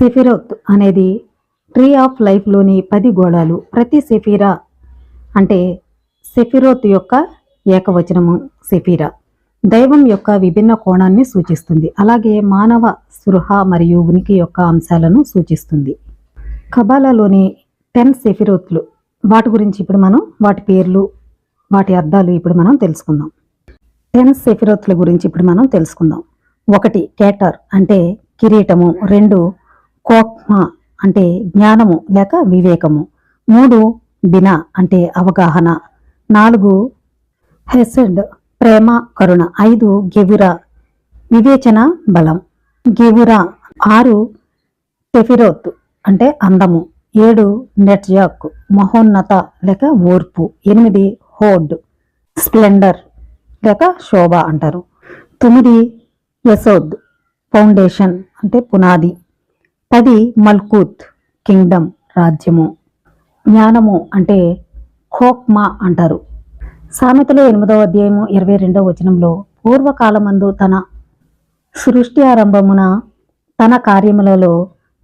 సెఫిరోత్ అనేది tree of లైఫ్లోని పది గోళాలు. ప్రతి సెఫీరా అంటే సెఫిరోత్ యొక్క ఏకవచనము సెఫీరా. దైవం యొక్క విభిన్న కోణాన్ని సూచిస్తుంది. అలాగే మానవ స్పృహ మరియు ఉనికి యొక్క అంశాలను సూచిస్తుంది. కబాలాలోని టెన్ సెఫిరోత్లు. వాటి గురించి ఇప్పుడు మనం వాటి పేర్లు వాటి అర్థాలు ఇప్పుడు మనం తెలుసుకుందాం. టెన్ సెఫిరోత్ల గురించి ఇప్పుడు మనం తెలుసుకుందాం. ఒకటి కేటర్ అంటే కిరీటము. రెండు కోక్మా అంటే జ్ఞానము లేక వివేకము. మూడు బినా అంటే అవగాహన. నాలుగు హెసెడ్ ప్రేమ కరుణ. ఐదు గెవురా వివేచన బలం. గెవురా ఆరు టెఫిరోత్ అంటే అందము. ఏడు నెట్జాక్ మహోన్నత లేక ఓర్పు. ఎనిమిది హోడ్ స్ప్లెండర్ లేక శోభ అంటారు. తొమ్మిది యశోద్ ఫౌండేషన్ అంటే పునాది. పది మల్కూత్ కింగ్డమ్ రాజ్యము. జ్ఞానము అంటే ఖోక్మా అంటారు. సామెతలో ఎనిమిదవ అధ్యాయము ఇరవై రెండవ వచనంలో పూర్వకాలమందు తన సృష్టి ఆరంభమున తన కార్యములలో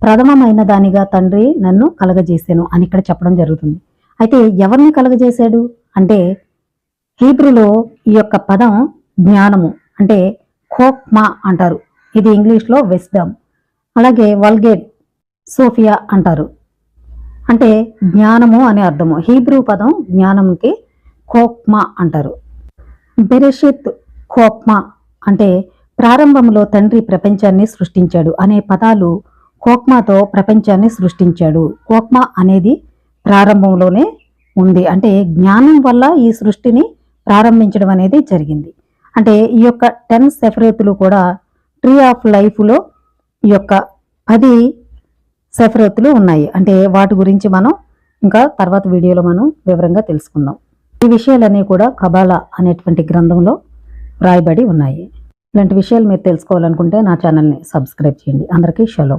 ప్రథమమైన దానిగా తండ్రి నన్ను కలగజేశాను అని ఇక్కడ చెప్పడం జరుగుతుంది. అయితే ఎవరిని కలగజేశాడు? అంటే హీబ్రిలో ఈ యొక్క పదం జ్ఞానము అంటే ఖోక్మా అంటారు. ఇది ఇంగ్లీష్లో విస్డమ్. అలాగే వల్గేట్ సోఫియా అంటారు. అంటే జ్ఞానము అనే అర్థము. హీబ్రూ పదం జ్ఞానంకి కోప్మా అంటారు. బెరెషిత్ కోప్మా అంటే ప్రారంభంలో తండ్రి ప్రపంచాన్ని సృష్టించాడు అనే పదాలు కోక్మాతో ప్రపంచాన్ని సృష్టించాడు. కోక్మా అనేది ప్రారంభంలోనే ఉంది. అంటే జ్ఞానం వల్ల ఈ సృష్టిని ప్రారంభించడం అనేది జరిగింది. అంటే ఈ యొక్క టెన్ సెఫరేతులు కూడా ట్రీ ఆఫ్ లైఫ్లో యొక్క అది సెఫరేతులు ఉన్నాయి. అంటే వాటి గురించి మనం ఇంకా తర్వాత వీడియోలో మనం వివరంగా తెలుసుకుందాం. ఈ విషయాలన్నీ కూడా కబాలా అనేటువంటి గ్రంథంలో రాయబడి ఉన్నాయి. ఇలాంటి విషయాలు మీరు తెలుసుకోవాలనుకుంటే నా ఛానల్ని సబ్స్క్రైబ్ చేయండి. అందరికీ షలో.